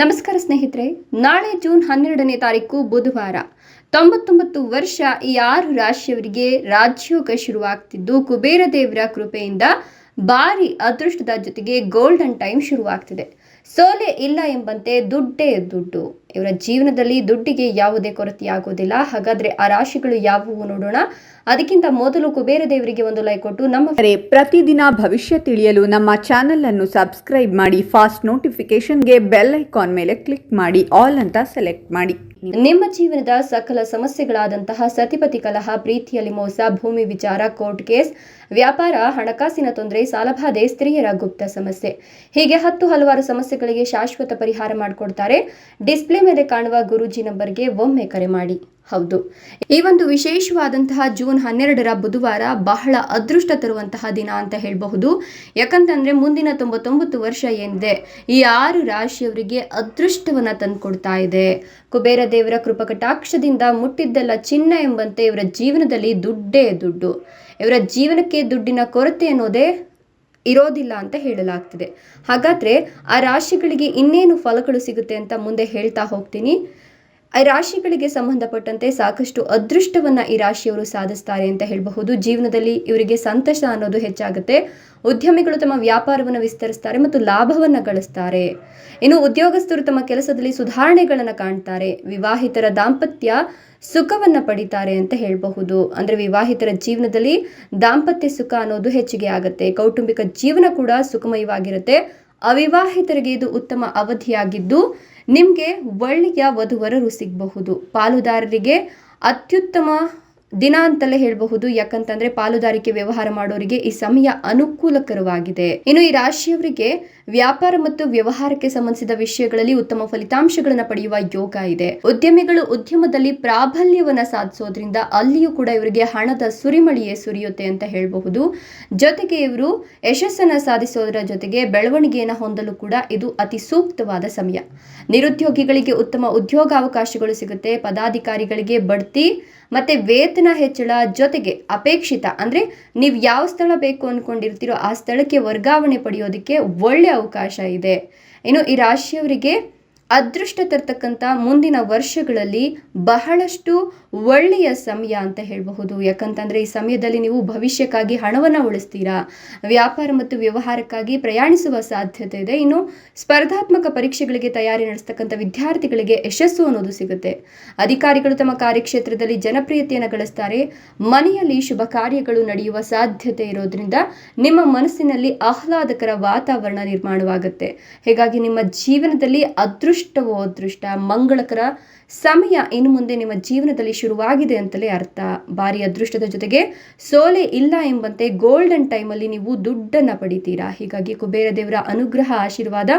ನಮಸ್ಕಾರ ಸ್ನೇಹಿತರೆ, ನಾಳೆ ಜೂನ್ ಹನ್ನೆರಡನೇ ತಾರೀಕು ಬುಧವಾರ. ತೊಂಬತ್ತೊಂಬತ್ತು ವರ್ಷ ಈ ಆರು ರಾಶಿಯವರಿಗೆ ರಾಜ್ಯೋಗ ಶುರುವಾಗ್ತಿದ್ದು, ಕುಬೇರ ದೇವರ ಕೃಪೆಯಿಂದ ಭಾರಿ ಅದೃಷ್ಟದ ಜೊತೆಗೆ ಗೋಲ್ಡನ್ ಟೈಮ್ ಶುರುವಾಗ್ತಿದೆ. ಸೋಲೆ ಇಲ್ಲ ಎಂಬಂತೆ ದುಡ್ಡೇ ದುಡ್ಡು. ಇವರ ಜೀವನದಲ್ಲಿ ದುಡ್ಡಿಗೆ ಯಾವುದೇ ಕೊರತೆಯಾಗುವುದಿಲ್ಲ. ಹಾಗಾದ್ರೆ ಆ ರಾಶಿಗಳು ಯಾವುವು ನೋಡೋಣ. ಅದಕ್ಕಿಂತ ಮೊದಲು ಕುಬೇರ ದೇವರಿಗೆ ಒಂದು ಲೈಕ್ ಕೊಟ್ಟು ನಮ್ಮ ಪ್ರತಿದಿನ ಭವಿಷ್ಯ ತಿಳಿಯಲು ನಮ್ಮ ಚಾನೆಲ್ ಅನ್ನು ಸಬ್ಸ್ಕ್ರೈಬ್ ಮಾಡಿ ಫಾಸ್ಟ್ ನೋಟಿಫಿಕೇಶನ್ಗೆ ಬೆಲ್ ಐಕಾನ್ ಮೇಲೆ ಕ್ಲಿಕ್ ಮಾಡಿ ಆಲ್ ಅಂತ ಸೆಲೆಕ್ಟ್ ಮಾಡಿ. ನಿಮ್ಮ ಜೀವನದ ಸಕಲ ಸಮಸ್ಯೆಗಳಾದಂತಹ ಸತಿಪತಿ ಕಲಹ ಪ್ರೀತಿಯಲ್ಲಿ ಮೋಸ ಭೂಮಿ ವಿಚಾರ ಕೋರ್ಟ್ ಕೇಸ್ ವ್ಯಾಪಾರ ಹಣಕಾಸಿನ ತೊಂದರೆ ಸಾಲಬಾಧೆ ಸ್ತ್ರೀಯರ ಗುಪ್ತ ಸಮಸ್ಯೆ ಹೀಗೆ ಹತ್ತು ಹಲವಾರು ಸಮಸ್ಯೆಗಳಿಗೆ ಶಾಶ್ವತ ಪರಿಹಾರ ಮಾಡಿಕೊಡ್ತಾರೆ. ಡಿಸ್ಪ್ಲೇ ಮೇಲೆ ಕಾಣುವ ಗುರುಜಿ ನಂಬರ್ಗೆ ಒಮ್ಮೆ ಕರೆ ಮಾಡಿ. ಹೌದು. ಈ ಒಂದು ವಿಶೇಷವಾದಂತಹ ಜೂನ್ ಹನ್ನೆರಡರ ಬುಧವಾರ ಬಹಳ ಅದೃಷ್ಟ ತರುವಂತಹ ದಿನ ಅಂತ ಹೇಳಬಹುದು. ಯಾಕಂತಂದ್ರೆ ಮುಂದಿನ ತೊಂಬತ್ತೊಂಬತ್ತು ವರ್ಷ ಏನಿದೆ, ಈ ಆರು ರಾಶಿಯವರಿಗೆ ಅದೃಷ್ಟವನ್ನ ತಂದುಕೊಡ್ತಾ ಇದೆ. ಕುಬೇರ ದೇವರ ಕೃಪಕಟಾಕ್ಷದಿಂದ ಮುಟ್ಟಿದ್ದೆಲ್ಲ ಚಿನ್ನ ಎಂಬಂತೆ ಇವರ ಜೀವನದಲ್ಲಿ ದುಡ್ಡೇ ದುಡ್ಡು. ಇವರ ಜೀವನಕ್ಕೆ ದುಡ್ಡಿನ ಕೊರತೆ ಅನ್ನೋದೇ ಇರೋದಿಲ್ಲ ಅಂತ ಹೇಳಲಾಗ್ತಿದೆ. ಹಾಗಾದ್ರೆ ಆ ರಾಶಿಗಳಿಗೆ ಇನ್ನೇನು ಫಲಗಳು ಸಿಗುತ್ತೆ ಅಂತ ಮುಂದೆ ಹೇಳ್ತಾ ಹೋಗ್ತೀನಿ. ಆ ರಾಶಿಗಳಿಗೆ ಸಂಬಂಧಪಟ್ಟಂತೆ ಸಾಕಷ್ಟು ಅದೃಷ್ಟವನ್ನ ಈ ರಾಶಿಯವರು ಸಾಧಿಸ್ತಾರೆ ಅಂತ ಹೇಳಬಹುದು. ಜೀವನದಲ್ಲಿ ಇವರಿಗೆ ಸಂತಸ ಅನ್ನೋದು ಹೆಚ್ಚಾಗುತ್ತೆ. ಉದ್ಯಮಿಗಳು ತಮ್ಮ ವ್ಯಾಪಾರವನ್ನು ವಿಸ್ತರಿಸ್ತಾರೆ ಮತ್ತು ಲಾಭವನ್ನ ಗಳಿಸ್ತಾರೆ. ಇನ್ನು ಉದ್ಯೋಗಸ್ಥರು ತಮ್ಮ ಕೆಲಸದಲ್ಲಿ ಸುಧಾರಣೆಗಳನ್ನು ಕಾಣ್ತಾರೆ. ವಿವಾಹಿತರ ದಾಂಪತ್ಯ ಸುಖವನ್ನ ಪಡಿತಾರೆ ಅಂತ ಹೇಳಬಹುದು. ಅಂದ್ರೆ ವಿವಾಹಿತರ ಜೀವನದಲ್ಲಿ ದಾಂಪತ್ಯ ಸುಖ ಅನ್ನೋದು ಹೆಚ್ಚಿಗೆ ಆಗುತ್ತೆ. ಕೌಟುಂಬಿಕ ಜೀವನ ಕೂಡ ಸುಖಮಯವಾಗಿರುತ್ತೆ. ಅವಿವಾಹಿತರಿಗೆ ಇದು ಉತ್ತಮ ಅವಧಿಯಾಗಿದ್ದು ನಿಮಗೆ ಒಳ್ಳೆಯ ವಧುವರರು ಸಿಗಬಹುದು. ಪಾಲುದಾರರಿಗೆ ಅತ್ಯುತ್ತಮ ದಿನ ಅಂತಲೇ ಹೇಳಬಹುದು, ಯಾಕಂತಂದ್ರೆ ಪಾಲುದಾರಿಕೆ ವ್ಯವಹಾರ ಮಾಡೋರಿಗೆ ಈ ಸಮಯ ಅನುಕೂಲಕರವಾಗಿದೆ. ಇನ್ನು ಈ ರಾಶಿಯವರಿಗೆ ವ್ಯಾಪಾರ ಮತ್ತು ವ್ಯವಹಾರಕ್ಕೆ ಸಂಬಂಧಿಸಿದ ವಿಷಯಗಳಲ್ಲಿ ಉತ್ತಮ ಫಲಿತಾಂಶಗಳನ್ನು ಪಡೆಯುವ ಯೋಗ ಇದೆ. ಉದ್ಯಮಿಗಳು ಉದ್ಯಮದಲ್ಲಿ ಪ್ರಾಬಲ್ಯವನ್ನ ಸಾಧಿಸೋದ್ರಿಂದ ಅಲ್ಲಿಯೂ ಕೂಡ ಇವರಿಗೆ ಹಣದ ಸುರಿಮಳಿಯೇ ಸುರಿಯುತ್ತೆ ಅಂತ ಹೇಳಬಹುದು. ಜೊತೆಗೆ ಇವರು ಯಶಸ್ಸನ್ನ ಸಾಧಿಸೋದರ ಜೊತೆಗೆ ಬೆಳವಣಿಗೆಯನ್ನು ಹೊಂದಲು ಕೂಡ ಇದು ಅತಿ ಸೂಕ್ತವಾದ ಸಮಯ. ನಿರುದ್ಯೋಗಿಗಳಿಗೆ ಉತ್ತಮ ಉದ್ಯೋಗಾವಕಾಶಗಳು ಸಿಗುತ್ತೆ, ಪದಾಧಿಕಾರಿಗಳಿಗೆ ಬಡ್ತಿ ಮತ್ತೆ ವೇತನ ಹೆಚ್ಚಳ ಜೊತೆಗೆ ಅಪೇಕ್ಷಿತ ಅಂದ್ರೆ ನೀವು ಯಾವ ಸ್ಥಳ ಬೇಕು ಅನ್ಕೊಂಡಿರ್ತೀರೋ ಆ ಸ್ಥಳಕ್ಕೆ ವರ್ಗಾವಣೆ ಪಡೆಯೋದಕ್ಕೆ ಒಳ್ಳೆ ಅವಕಾಶ ಇದೆ. ಇನ್ನು ಈ ರಾಶಿಯವರಿಗೆ ಅದೃಷ್ಟ ತರ್ತಕ್ಕಂಥ ಮುಂದಿನ ವರ್ಷಗಳಲ್ಲಿ ಬಹಳಷ್ಟು ಒಳ್ಳೆಯ ಸಮಯ ಅಂತ ಹೇಳಬಹುದು. ಯಾಕಂತಂದ್ರೆ ಈ ಸಮಯದಲ್ಲಿ ನೀವು ಭವಿಷ್ಯಕ್ಕಾಗಿ ಹಣವನ್ನು ಉಳಿಸ್ತೀರಾ? ವ್ಯಾಪಾರ ಮತ್ತು ವ್ಯವಹಾರಕ್ಕಾಗಿ ಪ್ರಯಾಣಿಸುವ ಸಾಧ್ಯತೆ ಇದೆ. ಇನ್ನು ಸ್ಪರ್ಧಾತ್ಮಕ ಪರೀಕ್ಷೆಗಳಿಗೆ ತಯಾರಿ ನಡೆಸ್ತಕ್ಕಂಥ ವಿದ್ಯಾರ್ಥಿಗಳಿಗೆ ಯಶಸ್ಸು ಅನ್ನೋದು ಸಿಗುತ್ತೆ. ಅಧಿಕಾರಿಗಳು ತಮ್ಮ ಕಾರ್ಯಕ್ಷೇತ್ರದಲ್ಲಿ ಜನಪ್ರಿಯತೆಯನ್ನು ಗಳಿಸ್ತಾರೆ. ಮನೆಯಲ್ಲಿ ಶುಭ ಕಾರ್ಯಗಳು ನಡೆಯುವ ಸಾಧ್ಯತೆ ಇರೋದ್ರಿಂದ ನಿಮ್ಮ ಮನಸ್ಸಿನಲ್ಲಿ ಆಹ್ಲಾದಕರ ವಾತಾವರಣ ನಿರ್ಮಾಣವಾಗುತ್ತೆ. ಹೀಗಾಗಿ ನಿಮ್ಮ ಜೀವನದಲ್ಲಿ ಅದೃಷ್ಟವೋ ಅದೃಷ್ಟ ಮಂಗಳಕರ ಸಮಯ ಇನ್ನು ಮುಂದೆ ನಿಮ್ಮ ಜೀವನದಲ್ಲಿ ಶುರುವಾಗಿದೆ ಅಂತಲೇ ಅರ್ಥ. ಬಾರಿ ಅದೃಷ್ಟದ ಜೊತೆಗೆ ಸೋಲೆ ಇಲ್ಲ ಎಂಬಂತೆ ಗೋಲ್ಡನ್ ಟೈಮಲ್ಲಿ ನೀವು ದುಡ್ಡನ್ನು ಪಡಿತೀರಾ? ಹೀಗಾಗಿ ಕುಬೇರ ದೇವರ ಅನುಗ್ರಹ, ಆಶೀರ್ವಾದ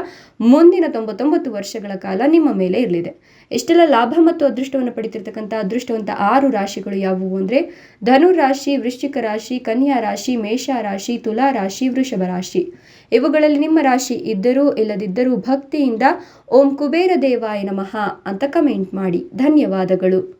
ಮುಂದಿನ ತೊಂಬತ್ತೊಂಬತ್ತು ವರ್ಷಗಳ ಕಾಲ ನಿಮ್ಮ ಮೇಲೆ ಇರಲಿದೆ. ಎಷ್ಟೆಲ್ಲ ಲಾಭ ಮತ್ತು ಅದೃಷ್ಟವನ್ನು ಪಡಿತಿರ್ತಕ್ಕಂಥ ಅದೃಷ್ಟವಂತ ಆರು ರಾಶಿಗಳು ಯಾವುವು ಅಂದರೆ ಧನು ರಾಶಿ, ವೃಶ್ಚಿಕ ರಾಶಿ, ಕನ್ಯಾ ರಾಶಿ, ಮೇಷ ರಾಶಿ, ತುಲಾ ರಾಶಿ, ವೃಷಭ ರಾಶಿ. ಇವುಗಳಲ್ಲಿ ನಿಮ್ಮ ರಾಶಿ ಇದ್ದರೂ ಇಲ್ಲದಿದ್ದರೂ ಭಕ್ತಿಯಿಂದ ಓಂ ಕುಬೇರ ದೇವಾಯ ನಮಃ ಅಂತ ಕಮೆಂಟ್ ಮಾಡಿ. ಧನ್ಯವಾದಗಳು.